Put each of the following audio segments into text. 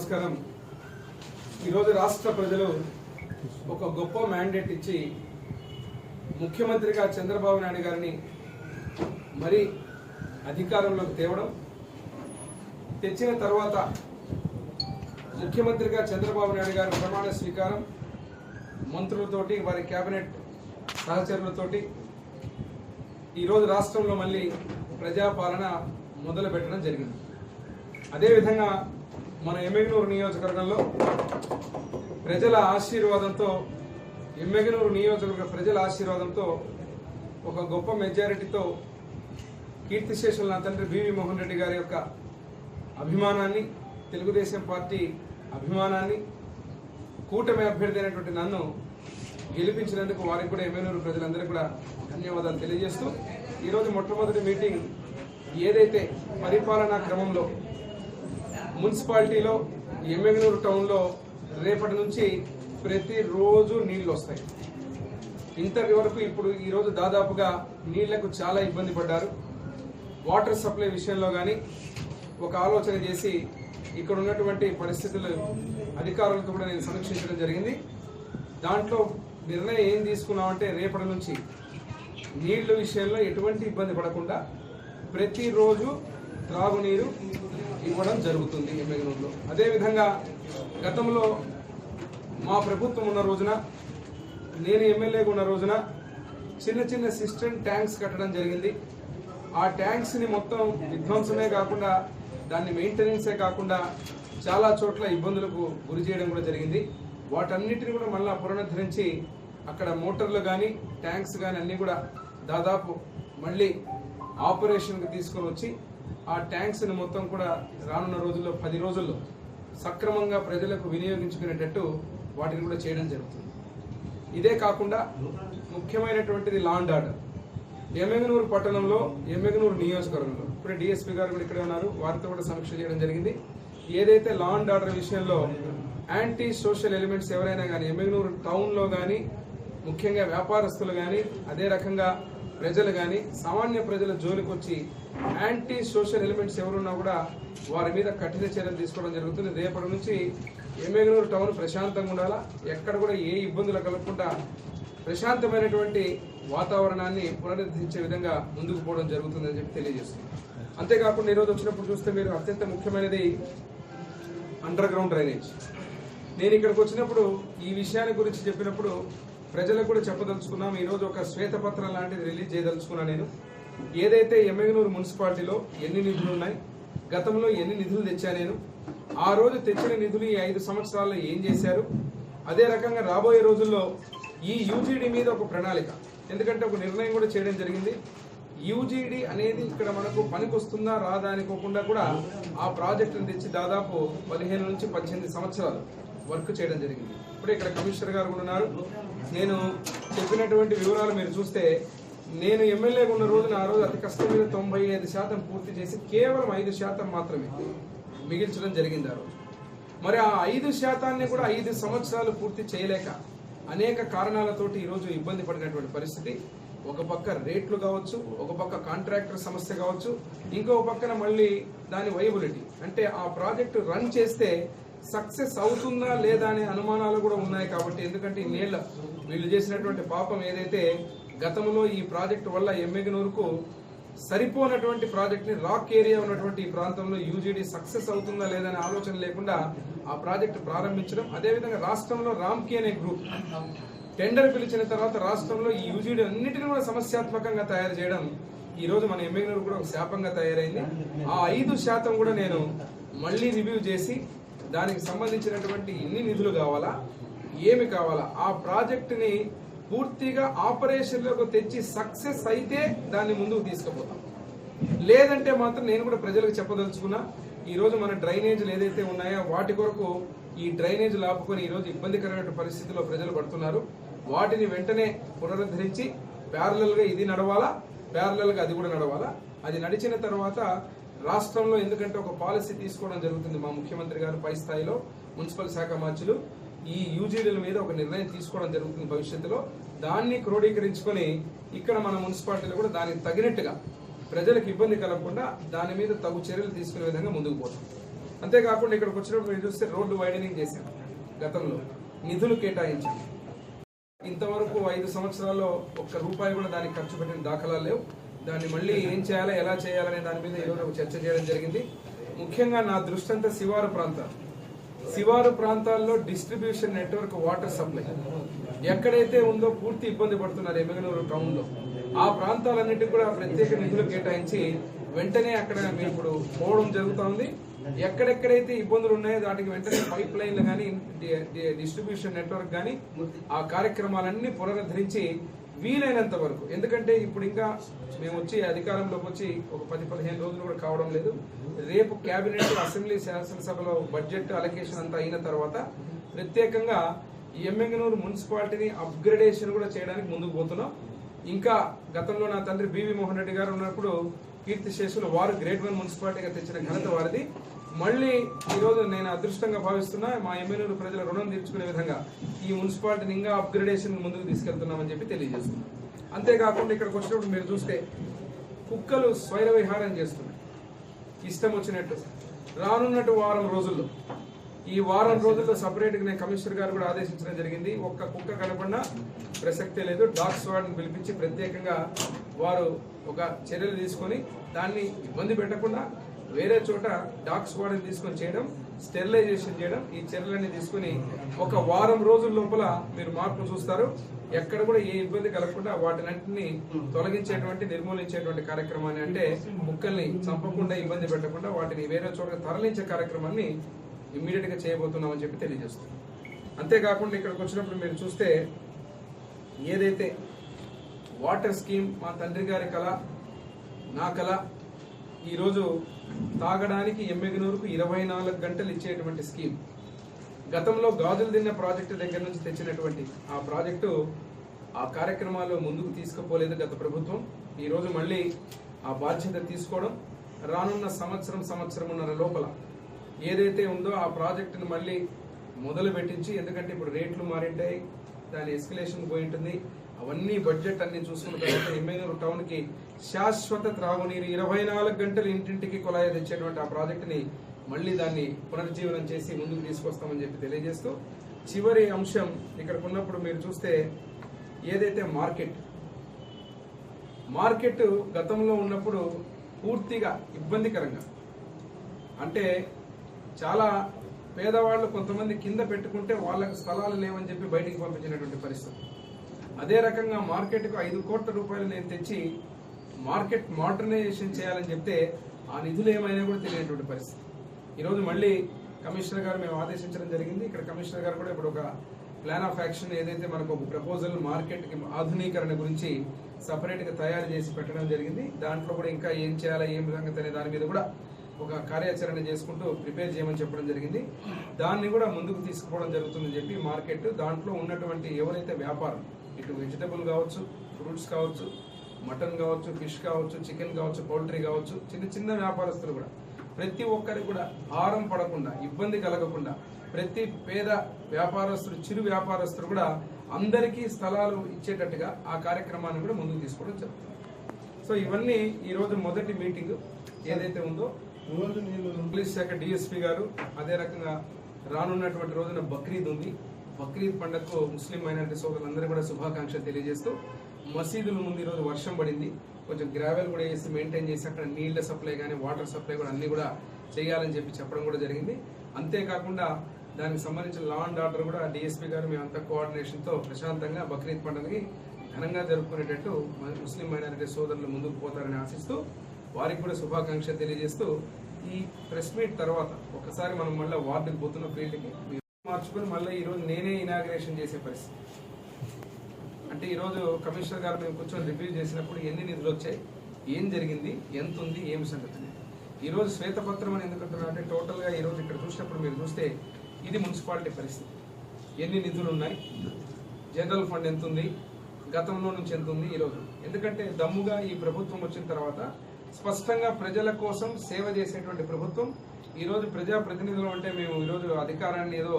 నమస్కారం. ఈరోజు రాష్ట్ర ప్రజలు ఒక గొప్ప మ్యాండేట్ ఇచ్చి ముఖ్యమంత్రిగా చంద్రబాబు నాయుడు గారిని మరి అధికారంలోకి తేవడం తెచ్చిన తర్వాత ముఖ్యమంత్రిగా చంద్రబాబు నాయుడు గారి ప్రమాణ స్వీకారం మంత్రులతోటి వారి కేబినెట్ సహచరులతోటి ఈరోజు రాష్ట్రంలో మళ్ళీ ప్రజాపాలన మొదలుపెట్టడం జరిగింది. అదేవిధంగా మన ఎమ్మెగనూరు నియోజకవర్గంలో ప్రజల ఆశీర్వాదంతో ఎమ్మెగనూరు నియోజకవర్గ ప్రజల ఆశీర్వాదంతో ఒక గొప్ప మెజారిటీతో కీర్తిశేషుల నా తండ్రి బివి మోహన్ రెడ్డి గారి యొక్క అభిమానాన్ని తెలుగుదేశం పార్టీ అభిమానాన్ని కూటమి అభ్యర్థి అయినటువంటి నన్ను గెలిపించినందుకు వారికి కూడా ఎమ్మెనూరు ప్రజలందరికీ కూడా ధన్యవాదాలు తెలియజేస్తూ ఈరోజు మొట్టమొదటి మీటింగ్ ఏదైతే పరిపాలనా క్రమంలో మున్సిపాలిటీలో ఎమ్మెగనూరు టౌన్లో రేపటి నుంచి ప్రతిరోజు నీళ్ళు వస్తాయి. ఇంతటి వరకు ఇప్పుడు ఈరోజు దాదాపుగా నీళ్ళకు చాలా ఇబ్బంది పడ్డారు. వాటర్ సప్లై విషయంలో కానీ ఒక ఆలోచన చేసి ఇక్కడ ఉన్నటువంటి పరిస్థితులు అధికారులతో కూడా నేను సమీక్షించడం జరిగింది. దాంట్లో నిర్ణయం ఏం తీసుకున్నామంటే రేపటి నుంచి నీళ్ళ విషయంలో ఎటువంటి ఇబ్బంది పడకుండా ప్రతిరోజు త్రాగునీరు ఇవ్వడం జరుగుతుంది ఎమ్మెగనూరులో అదేవిధంగా గతంలో మా ప్రభుత్వం ఉన్న రోజున నేను ఎమ్మెల్యేగా ఉన్న రోజున చిన్న చిన్న సిస్టమ్ ట్యాంక్స్ కట్టడం జరిగింది. ఆ ట్యాంక్స్ని మొత్తం విధ్వంసమే కాకుండా దాన్ని మెయింటెనెన్సే కాకుండా చాలా చోట్ల ఇబ్బందులకు గురి చేయడం కూడా జరిగింది. వాటన్నిటిని కూడా మళ్ళీ పునరుద్ధరించి అక్కడ మోటార్లు కానీ ట్యాంక్స్ కానీ అన్నీ కూడా దాదాపు మళ్ళీ ఆపరేషన్కి తీసుకొని వచ్చి ఆ ట్యాంక్స్ని మొత్తం కూడా రానున్న రోజుల్లో పది రోజుల్లో సక్రమంగా ప్రజలకు వినియోగించుకునేటట్టు వాటిని కూడా చేయడం జరుగుతుంది. ఇదే కాకుండా ముఖ్యమైనటువంటిది లాండ్ ఆర్డర్ ఎమ్మెగనూరు పట్టణంలో ఎమ్మెగనూరు నియోజకవర్గంలో ఇప్పుడు డిఎస్పీ గారు కూడా ఇక్కడే ఉన్నారు వారితో కూడా సమీక్ష చేయడం జరిగింది. ఏదైతే లా అండ్ ఆర్డర్ విషయంలో యాంటీ సోషల్ ఎలిమెంట్స్ ఎవరైనా కానీ ఎమ్మెగనూరు టౌన్లో కానీ ముఖ్యంగా వ్యాపారస్తులు కానీ అదే రకంగా ప్రజలు కానీ సామాన్య ప్రజల జోలికి వచ్చి యాంటీ సోషల్ ఎలిమెంట్స్ ఎవరున్నా కూడా వారి మీద కఠిన చర్యలు తీసుకోవడం జరుగుతుంది. రేపటి నుంచి ఎమ్మెగనూరు టౌన్ ప్రశాంతంగా ఉండాలా? ఎక్కడ కూడా ఏ ఇబ్బందులు కలగకుండా ప్రశాంతమైనటువంటి వాతావరణాన్ని పునరుద్ధరించే విధంగా ముందుకు పోవడం జరుగుతుందని చెప్పి తెలియజేస్తుంది అంతేకాకుండా ఈరోజు వచ్చినప్పుడు చూస్తే మీరు అత్యంత ముఖ్యమైనది అండర్ గ్రౌండ్ డ్రైనేజ్. నేను ఇక్కడికి వచ్చినప్పుడు ఈ విషయాన్ని గురించి చెప్పినప్పుడు ప్రజలకు కూడా చెప్పదలుచుకున్నాం. ఈరోజు ఒక శ్వేతపత్రం లాంటిది రిలీజ్ చేయదలుచుకున్నా నేను. ఏదైతే ఎమ్మెగనూరు మున్సిపాలిటీలో ఎన్ని నిధులు ఉన్నాయి గతంలో ఎన్ని నిధులు తెచ్చా నేను ఆ రోజు తెచ్చిన నిధులు ఈ ఐదు సంవత్సరాల్లో ఏం చేశారు? అదే రకంగా రాబోయే రోజుల్లో ఈ యూజీడీ మీద ఒక ప్రణాళిక ఎందుకంటే ఒక నిర్ణయం కూడా చేయడం జరిగింది. యూజీడీ అనేది ఇక్కడ మనకు పనికొస్తుందా రాదా అనుకోకుండా కూడా ఆ ప్రాజెక్టును తెచ్చి దాదాపు పదిహేను నుంచి పద్దెనిమిది సంవత్సరాలు వర్క్ చేయడం జరిగింది. ఇప్పుడు ఇక్కడ కమిషనర్ గారు కూడా ఉన్నారు. నేను చెప్పినటువంటి వివరాలు మీరు చూస్తే నేను ఎమ్మెల్యేగా ఉన్న రోజున ఆ రోజు అతి కష్టం మీద తొంభై ఐదు శాతం పూర్తి చేసి కేవలం ఐదు శాతం మాత్రమే మిగిల్చడం జరిగింది ఆ రోజు. మరి ఆ ఐదు శాతాన్ని కూడా ఐదు సంవత్సరాలు పూర్తి చేయలేక అనేక కారణాలతోటి ఈరోజు ఇబ్బంది పడినటువంటి పరిస్థితి. ఒక పక్క రేట్లు కావచ్చు ఒక పక్క కాంట్రాక్టర్ సమస్య కావచ్చు ఇంకో పక్కన మళ్ళీ దాని వైబిలిటీ అంటే ఆ ప్రాజెక్టు రన్ చేస్తే సక్సెస్ అవుతుందా లేదా అనే అనుమానాలు కూడా ఉన్నాయి కాబట్టి ఎందుకంటే ఈ నీళ్ళ వీళ్ళు చేసినటువంటి పాపం ఏదైతే గతంలో ఈ ప్రాజెక్టు వల్ల ఎమ్మెగనూరుకు సరిపోనటువంటి ప్రాజెక్ట్ని రాక్ ఏరియా ఉన్నటువంటి ఈ ప్రాంతంలో యూజీడీ సక్సెస్ అవుతుందా లేదనే ఆలోచన లేకుండా ఆ ప్రాజెక్ట్ ప్రారంభించడం. అదేవిధంగా రాష్ట్రంలో రామ్కి అనే గ్రూప్ టెండర్ పిలిచిన తర్వాత రాష్ట్రంలో ఈ యూజీడీ అన్నిటిని కూడా సమస్యాత్మకంగా తయారు చేయడం ఈరోజు మన ఎమ్మెగనూరు కూడా ఒక శాపంగా తయారైంది. ఆ ఐదు శాతం కూడా నేను మళ్ళీ రివ్యూ చేసి దానికి సంబంధించినటువంటి ఎన్ని నిధులు కావాలా ఏమి కావాలా ఆ ప్రాజెక్టుని పూర్తిగా ఆపరేషన్లకు తెచ్చి సక్సెస్ అయితే దాన్ని ముందుకు తీసుకుపోతాం. లేదంటే మాత్రం నేను కూడా ప్రజలకు చెప్పదలుచుకున్నా ఈ రోజు మన డ్రైనేజీలు ఏదైతే ఉన్నాయో వాటి కొరకు ఈ డ్రైనేజీలు ఆపుకొని ఈరోజు ఇబ్బందికరమైన పరిస్థితిలో ప్రజలు పడుతున్నారు. వాటిని వెంటనే పునరుద్ధరించి ప్యారలల్గా ఇది నడవాలా? ప్యారలల్గా అది కూడా నడవాలా? అది నడిచిన తర్వాత రాష్ట్రంలో ఎందుకంటే ఒక పాలసీ తీసుకోవడం జరుగుతుంది మా ముఖ్యమంత్రి గారు పై స్థాయిలో మున్సిపల్ శాఖ మంత్రులు. ఈ యూజీడీల మీద ఒక నిర్ణయం తీసుకోవడం జరుగుతుంది భవిష్యత్తులో. దాన్ని క్రోడీకరించుకొని ఇక్కడ మన మున్సిపాలిటీలో కూడా దానికి తగినట్టుగా ప్రజలకు ఇబ్బంది కలగకుండా దాని మీద తగు చర్యలు తీసుకునే విధంగా ముందుకు పోతాం. అంతేకాకుండా ఇక్కడికి వచ్చినప్పుడు మీరు చూస్తే రోడ్డు వైడనింగ్ చేశాం గతంలో. నిధులు కేటాయించాం. ఇంతవరకు ఐదు సంవత్సరాల్లో ఒక్క రూపాయి కూడా దానికి ఖర్చు పెట్టిన దాఖలాలు లేవు. దాన్ని మళ్ళీ ఏం చేయాలా ఎలా చేయాలనే దాని మీద ఈరోజు ఒక చర్చ చేయడం జరిగింది. ముఖ్యంగా నా దృష్టి అంతా శివారు ప్రాంతాలు. శివారు ప్రాంతాల్లో డిస్ట్రిబ్యూషన్ నెట్వర్క్ వాటర్ సప్లై ఎక్కడైతే ఉందో పూర్తి ఇబ్బంది పడుతున్నారు ఎమ్మెగనూరు టౌన్లో ఆ ప్రాంతాలన్నిటికీ కూడా ప్రత్యేక నిధులు కేటాయించి వెంటనే అక్కడ మేము ఇప్పుడు పోవడం జరుగుతోంది. ఎక్కడెక్కడైతే ఇబ్బందులు ఉన్నాయో దానికి వెంటనే పైప్ లైన్లు కానీ డిస్ట్రిబ్యూషన్ నెట్వర్క్ కానీ ఆ కార్యక్రమాలన్నీ పునరుద్ధరించి వీలైనంత వరకు. ఎందుకంటే ఇప్పుడు ఇంకా మేము వచ్చి అధికారంలోకి వచ్చి ఒక పది పదిహేను రోజులు కూడా కావడం లేదు. రేపు కేబినెట్ అసెంబ్లీ శాసనసభలో బడ్జెట్ అలొకేషన్ అంతా అయిన తర్వాత ప్రత్యేకంగా ఎమ్మెంగనూరు మున్సిపాలిటీని అప్గ్రేడేషన్ కూడా చేయడానికి ముందుకు పోతున్నాం. ఇంకా గతంలో నా తండ్రి బివి మోహన్ రెడ్డి గారు ఉన్నప్పుడు కీర్తి శేషులు వారు గ్రేట్ వన్ మున్సిపాలిటీగా తెచ్చిన ఘనత వారిది. మళ్ళీ ఈరోజు నేను అదృష్టంగా భావిస్తున్నా మా ఎమ్మెల్యేలు ప్రజల రుణం తీర్చుకునే విధంగా ఈ మున్సిపాలిటీని ఇంకా అప్గ్రేడేషన్ ముందుకు తీసుకెళ్తున్నామని చెప్పి తెలియజేస్తున్నాం. అంతేకాకుండా ఇక్కడికి వచ్చినప్పుడు మీరు చూస్తే కుక్కలు స్వైర విహారం చేస్తున్నాయి. ఇష్టం వచ్చినట్టు. రానున్నట్టు వారం రోజుల్లో. ఈ వారం రోజుల్లో సపరేట్గా నేను కమిషనర్ గారు కూడా ఆదేశించడం జరిగింది. ఒక్క కుక్క కనపడినా ప్రసక్తే లేదు. డాగ్స్ వార్డుని పిలిపించి ప్రత్యేకంగా వారు ఒక చర్యలు తీసుకొని దాన్ని ఇబ్బంది పెట్టకుండా వేరే చోట డాగ్స్ స్క్వాడ్ని తీసుకొని చేయడం స్టెరిలైజేషన్ చేయడం ఈ చర్యలన్నీ తీసుకొని ఒక వారం రోజుల లోపల మీరు మార్పులు చూస్తారు. ఎక్కడ కూడా ఏ ఇబ్బంది కలగకుండా వాటినంటిని తొలగించేటువంటి నిర్మూలించేటువంటి కార్యక్రమాన్ని అంటే ముక్కల్ని చంపకుండా ఇబ్బంది పెట్టకుండా వాటిని వేరే చోట తరలించే కార్యక్రమాన్ని ఇమ్మీడియట్గా చేయబోతున్నామని చెప్పి తెలియజేస్తున్నాం. అంతేకాకుండా ఇక్కడికి వచ్చినప్పుడు మీరు చూస్తే ఏదైతే వాటర్ స్కీమ్ మా తండ్రి గారి కళ నా కళ ఈరోజు తాగడానికి ఎమ్మెగనూరుకు ఇరవై నాలుగు గంటలు ఇచ్చేటువంటి స్కీమ్. గతంలో గాజులు తిన్న ప్రాజెక్టు దగ్గర నుంచి తెచ్చినటువంటి ఆ ప్రాజెక్టు ఆ కార్యక్రమాలు ముందుకు తీసుకుపోలేదు గత ప్రభుత్వం. ఈరోజు మళ్ళీ ఆ బాధ్యత తీసుకోవడం రానున్న సంవత్సరం సంవత్సరంన్నర లోపల ఏదైతే ఉందో ఆ ప్రాజెక్టును మళ్ళీ మొదలు పెట్టించి ఎందుకంటే ఇప్పుడు రేట్లు మారింటాయి దాని ఎస్కలేషన్ పోయి ఉంటుంది. అవన్నీ బడ్జెట్ అన్ని చూసుకున్న తర్వాత ఎమ్మెగనూరు టౌన్కి శాశ్వత త్రాగునీరు ఇరవై నాలుగు గంటలు ఇంటింటికి కుళాయి తెచ్చేటువంటి ఆ ప్రాజెక్టుని మళ్ళీ దాన్ని పునరుజ్జీవనం చేసి ముందుకు తీసుకొస్తామని చెప్పి తెలియజేస్తూ చివరి అంశం ఇక్కడికి ఉన్నప్పుడు మీరు చూస్తే ఏదైతే మార్కెట్ మార్కెట్ గతంలో ఉన్నప్పుడు పూర్తిగా ఇబ్బందికరంగా. అంటే చాలా పేదవాళ్ళు కొంతమంది కింద పెట్టుకుంటే వాళ్ళకి స్థలాలు లేవని చెప్పి బయటికి పంపించినటువంటి పరిస్థితి. అదే రకంగా మార్కెట్కు ఐదు కోట్ల రూపాయలు నేను తెచ్చి మార్కెట్ మోడర్నైజేషన్ చేయాలని చెప్తే ఆ నిధులు ఏమైనా కూడా తెలియనటువంటి పరిస్థితి. ఈరోజు మళ్ళీ కమిషనర్ గారు మేము ఆదేశించడం జరిగింది. ఇక్కడ కమిషనర్ గారు కూడా ఇప్పుడు ఒక ప్లాన్ ఆఫ్ యాక్షన్ ఏదైతే మనకు ఒక ప్రపోజల్ మార్కెట్కి ఆధునీకరణ గురించి సపరేట్గా తయారు చేసి పెట్టడం జరిగింది. దాంట్లో కూడా ఇంకా ఏం చేయాలా ఏం సంగతి అనే దాని మీద కూడా ఒక కార్యాచరణ చేసుకుంటూ ప్రిపేర్ చేయమని చెప్పడం జరిగింది. దాన్ని కూడా ముందుకు తీసుకుపోవడం జరుగుతుందని చెప్పి మార్కెట్ దాంట్లో ఉన్నటువంటి ఎవరైతే వ్యాపారం ఇటు వెజిటబుల్ కావచ్చు ఫ్రూట్స్ కావచ్చు మటన్ కావచ్చు ఫిష్ కావచ్చు చికెన్ కావచ్చు పౌల్ట్రీ కావచ్చు చిన్న చిన్న వ్యాపారస్తులు కూడా. ప్రతి ఒక్కరికి కూడా భారం పడకుండా ఇబ్బంది కలగకుండా ప్రతి పేద వ్యాపారస్తులు చిరు వ్యాపారస్తులు కూడా అందరికీ స్థలాలు ఇచ్చేటట్టుగా ఆ కార్యక్రమాన్ని కూడా ముందుకు తీసుకోవడం జరుగుతుంది. సో ఇవన్నీ ఈ రోజు మొదటి మీటింగ్ ఏదైతే ఉందో పోలీస్ శాఖ డిఎస్పీ గారు అదే రకంగా రానున్నటువంటి రోజున బక్రీద్ ఉంది. బక్రీద్ పండుగకు ముస్లిం మైనారిటీ సోదరులందరూ కూడా శుభాకాంక్షలు తెలియజేస్తూ మసీదుల ముందు ఈరోజు వర్షం పడింది. కొంచెం గ్రావెల్ కూడా వేసి మెయింటైన్ చేసి అక్కడ నీళ్ళ సప్లై కానీ వాటర్ సప్లై కూడా అన్నీ కూడా చేయాలని చెప్పి చెప్పడం కూడా జరిగింది. అంతేకాకుండా దానికి సంబంధించిన లా అండ్ ఆర్డర్ కూడా డిఎస్పీ గారు మేమంతా కోఆర్డినేషన్తో ప్రశాంతంగా బక్రీద్ పండుగని ఘనంగా జరుపుకునేటట్టు ముస్లిం మైనారిటీ సోదరులు ముందుకు పోతారని ఆశిస్తూ వారికి కూడా శుభాకాంక్షలు తెలియజేస్తూ ఈ ప్రెస్ మీట్ తర్వాత ఒకసారి మనం మళ్ళీ వార్డుకు పోతున్న ఫీల్డ్కి మార్చుకుని మళ్ళీ ఈరోజు నేనే ఇనాగ్రేషన్ చేసే పరిస్థితి. అంటే ఈరోజు కమిషనర్ గారు మేము కూర్చొని రివ్యూ చేసినప్పుడు ఎన్ని నిధులు వచ్చాయి ఏం జరిగింది ఎంత ఉంది ఏమి సంగతి ఈరోజు శ్వేతపత్రం అని ఎందుకంటున్నా అంటే టోటల్గా ఈరోజు ఇక్కడ చూసినప్పుడు మీరు చూస్తే ఇది మున్సిపాలిటీ పరిస్థితి. ఎన్ని నిధులు ఉన్నాయి జనరల్ ఫండ్ ఎంత ఉంది గతంలో నుంచి ఎంత ఉంది ఈరోజు ఎందుకంటే దమ్ముగా ఈ ప్రభుత్వం వచ్చిన తర్వాత స్పష్టంగా ప్రజల కోసం సేవ చేసేటువంటి ప్రభుత్వం ఈరోజు ప్రజా ప్రతినిధులు అంటే మేము ఈరోజు అధికారాన్ని ఏదో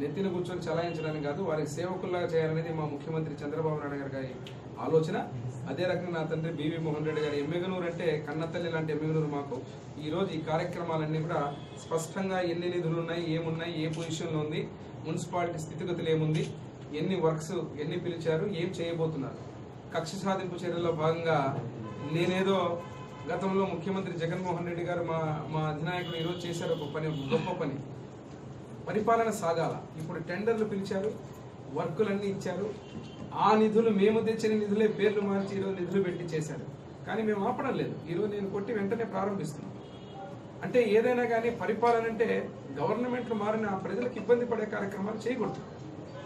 నెత్తిన కూర్చొని చలాయించడానికి కాదు వారికి సేవకుల్లాగా చేయాలనేది మా ముఖ్యమంత్రి చంద్రబాబు నాయుడు గారి ఆలోచన. అదే రకంగా నా తండ్రి బీవీ మోహన్ రెడ్డి గారి ఎమ్మెగనూరు అంటే కన్నతల్లి లాంటి ఎమ్మెగనూరు మాకు. ఈరోజు ఈ కార్యక్రమాలన్నీ కూడా స్పష్టంగా ఎన్ని నిధులు ఉన్నాయి ఏమున్నాయి ఏ పొజిషన్లో ఉంది మున్సిపాలిటీ స్థితిగతులు ఏముంది ఎన్ని వర్క్స్ ఎన్ని పిలిచారు ఏం చేయబోతున్నారు. కక్ష సాధింపు చర్యల్లో భాగంగా నేనేదో గతంలో ముఖ్యమంత్రి జగన్మోహన్ రెడ్డి గారు మా మా అధినాయకుడు ఈరోజు చేశారు ఒక పని ఒక గొప్ప పని. పరిపాలన సాగాల. ఇప్పుడు టెండర్లు పిలిచారు వర్కులన్నీ ఇచ్చారు. ఆ నిధులు మేము తెచ్చిన నిధులే పేర్లు మార్చి ఈరోజు నిధులు పెట్టి చేశారు. కానీ మేము ఆపడం లేదు. ఈరోజు నేను కొట్టి వెంటనే ప్రారంభిస్తున్నాం. అంటే ఏదైనా కానీ పరిపాలన అంటే గవర్నమెంట్లు మారిన ప్రజలకు ఇబ్బంది పడే కార్యక్రమాలు చేయకూడదు.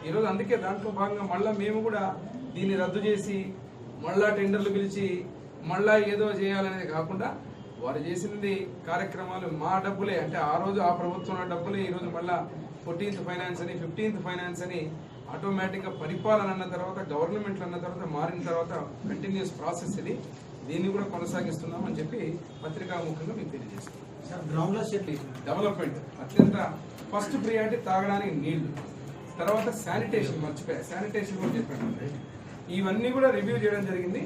ఈరోజు అందుకే దాంట్లో భాగంగా మళ్ళీ మేము కూడా దీన్ని రద్దు చేసి మళ్ళా టెండర్లు పిలిచి మళ్ళా ఏదో చేయాలనేది కాకుండా వారు చేసింది కార్యక్రమాలు మా డబ్బులే. అంటే ఆ రోజు ఆ ప్రభుత్వం డబ్బులే ఈ రోజు మళ్ళా ఫోర్టీన్త్ ఫైనాన్స్ అని ఫిఫ్టీన్త్ ఫైనాన్స్ అని ఆటోమేటిక్గా పరిపాలన అన్న తర్వాత గవర్నమెంట్లు అన్న తర్వాత మారిన తర్వాత కంటిన్యూస్ ప్రాసెస్ ఇది. దీన్ని కూడా కొనసాగిస్తున్నాం అని చెప్పి పత్రికాముఖంగా మీకు తెలియజేస్తున్నాం. డెవలప్మెంట్ అత్యంత ఫస్ట్ ప్రియారిటీ తాగడానికి నీళ్ళు తర్వాత శానిటేషన్ మర్చిపోయా శానిటేషన్ కూడా చెప్పాను. ఇవన్నీ కూడా రివ్యూ చేయడం జరిగింది.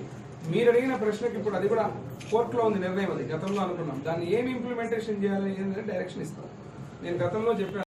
మీరు అడిగిన ప్రశ్నకి ఇప్పుడు అది కూడా కోర్టులో ఉంది నిర్ణయం అది. గతంలో అనుకున్నాం. దాన్ని ఏమి ఇంప్లిమెంటేషన్ చేయాలి? ఏంటంటే డైరెక్షన్ ఇస్తాం. నేను గతంలో చెప్పాను.